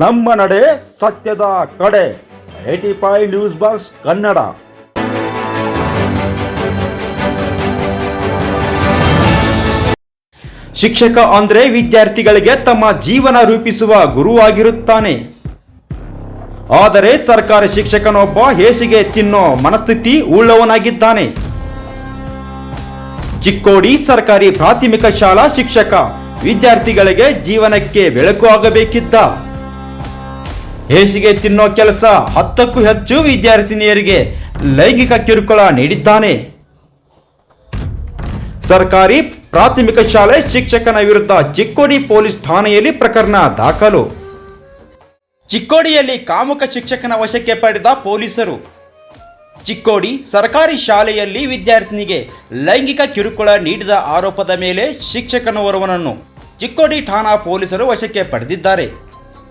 ನಮ್ಮ ನಡೆ ಸತ್ಯದ ಕಡೆ. Eighty five news box Kannada. ಶಿಕ್ಷಕ ಅಂದ್ರೆ ವಿದ್ಯಾರ್ಥಿಗಳಿಗೆ ತಮ್ಮ ಜೀವನ ರೂಪಿಸುವ ಗುರುವಾಗಿರುತ್ತಾನೆ ಆದರೆ ಸರ್ಕಾರಿ ಶಿಕ್ಷಕನೊಬ್ಬ ಹೇಸಿಗೆ ತಿನ್ನೋ ಮನಸ್ಥಿತಿ ಉಳ್ಳವನಾಗಿದ್ದಾನೆ. ಚಿಕ್ಕೋಡಿ ಸರ್ಕಾರಿ ಪ್ರಾಥಮಿಕ ಶಾಲಾ ಶಿಕ್ಷಕ. ವಿದ್ಯಾರ್ಥಿಗಳಿಗೆ ಜೀವನಕ್ಕೆ ಬೆಳಕು ಆಗಬೇಕಿದ್ದ. ಹೇಸಿಗೆ ತಿನ್ನೋ ಕೆಲಸ ಹತ್ತಕ್ಕೂ ಹೆಚ್ಚು ವಿದ್ಯಾರ್ಥಿನಿಯರಿಗೆ ಲೈಂಗಿಕ ಕಿರುಕುಳ ನೀಡಿದ್ದಾನೆ. ಸರ್ಕಾರಿ ಪ್ರಾಥಮಿಕ ಶಾಲೆ ಶಿಕ್ಷಕನ ವಿರುದ್ಧ ಚಿಕ್ಕೋಡಿ ಪೊಲೀಸ್ ಠಾಣೆಯಲ್ಲಿ ಪ್ರಕರಣ ದಾಖಲು. ಚಿಕ್ಕೋಡಿಯಲ್ಲಿ ಕಾಮುಕ ಶಿಕ್ಷಕನ ವಶಕ್ಕೆ ಪಡೆದ ಪೊಲೀಸರು. ಚಿಕ್ಕೋಡಿ ಸರ್ಕಾರಿ ಶಾಲೆಯಲ್ಲಿ ವಿದ್ಯಾರ್ಥಿನಿಗೆ ಲೈಂಗಿಕ ಕಿರುಕುಳ ನೀಡಿದ ಆರೋಪದ ಮೇಲೆ ಶಿಕ್ಷಕನೋರ್ವನನ್ನು ಚಿಕ್ಕೋಡಿ ಠಾಣಾ ಪೊಲೀಸರು ವಶಕ್ಕೆ ಪಡೆದಿದ್ದಾರೆ.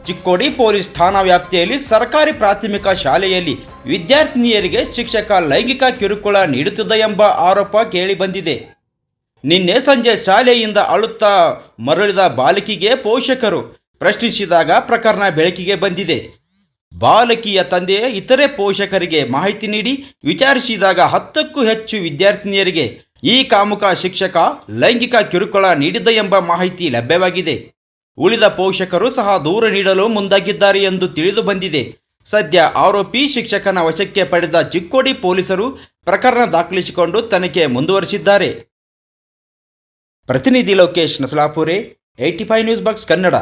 ಚಿಕ್ಕೋಡಿ ಪೊಲೀಸ್ ಠಾಣಾ ವ್ಯಾಪ್ತಿಯಲ್ಲಿ ಸರ್ಕಾರಿ ಪ್ರಾಥಮಿಕ ಶಾಲೆಯಲ್ಲಿ ವಿದ್ಯಾರ್ಥಿನಿಯರಿಗೆ ಶಿಕ್ಷಕ ಲೈಂಗಿಕ ಕಿರುಕುಳ ನೀಡುತ್ತಿದ್ದ ಎಂಬ ಆರೋಪ ಕೇಳಿಬಂದಿದೆ ನಿನ್ನೆ ಸಂಜೆ ಶಾಲೆಯಿಂದ ಅಳುತ್ತಾ ಮರಳಿದ ಬಾಲಕಿಗೆ ಪೋಷಕರು ಪ್ರಶ್ನಿಸಿದಾಗ ಪ್ರಕರಣ ಬೆಳಕಿಗೆ ಬಂದಿದೆ. ಬಾಲಕಿಯ ತಂದೆ ಇತರೆ ಪೋಷಕರಿಗೆ ಮಾಹಿತಿ ನೀಡಿ ವಿಚಾರಿಸಿದಾಗ ಹತ್ತಕ್ಕೂ ಹೆಚ್ಚು ವಿದ್ಯಾರ್ಥಿನಿಯರಿಗೆ ಈ ಕಾಮುಕ ಶಿಕ್ಷಕ ಲೈಂಗಿಕ ಕಿರುಕುಳ ನೀಡಿದ್ದ ಎಂಬ ಮಾಹಿತಿ ಲಭ್ಯವಾಗಿದೆ. ಉಳಿದ ಪೋಷಕರು ಸಹ ದೂರು ನೀಡಲು ಮುಂದಾಗಿದ್ದಾರೆ ಎಂದು ತಿಳಿದು ಬಂದಿದೆ. ಸದ್ಯ ಆರೋಪಿ ಶಿಕ್ಷಕನ ವಶಕ್ಕೆ ಪಡೆದ ಚಿಕ್ಕೋಡಿ ಪೊಲೀಸರು ಪ್ರಕರಣ ದಾಖಲಿಸಿಕೊಂಡು ತನಿಖೆ ಮುಂದುವರಿಸಿದ್ದಾರೆ. ಪ್ರತಿನಿಧಿ Lokesh Nasalapure eighty five news box Kannada.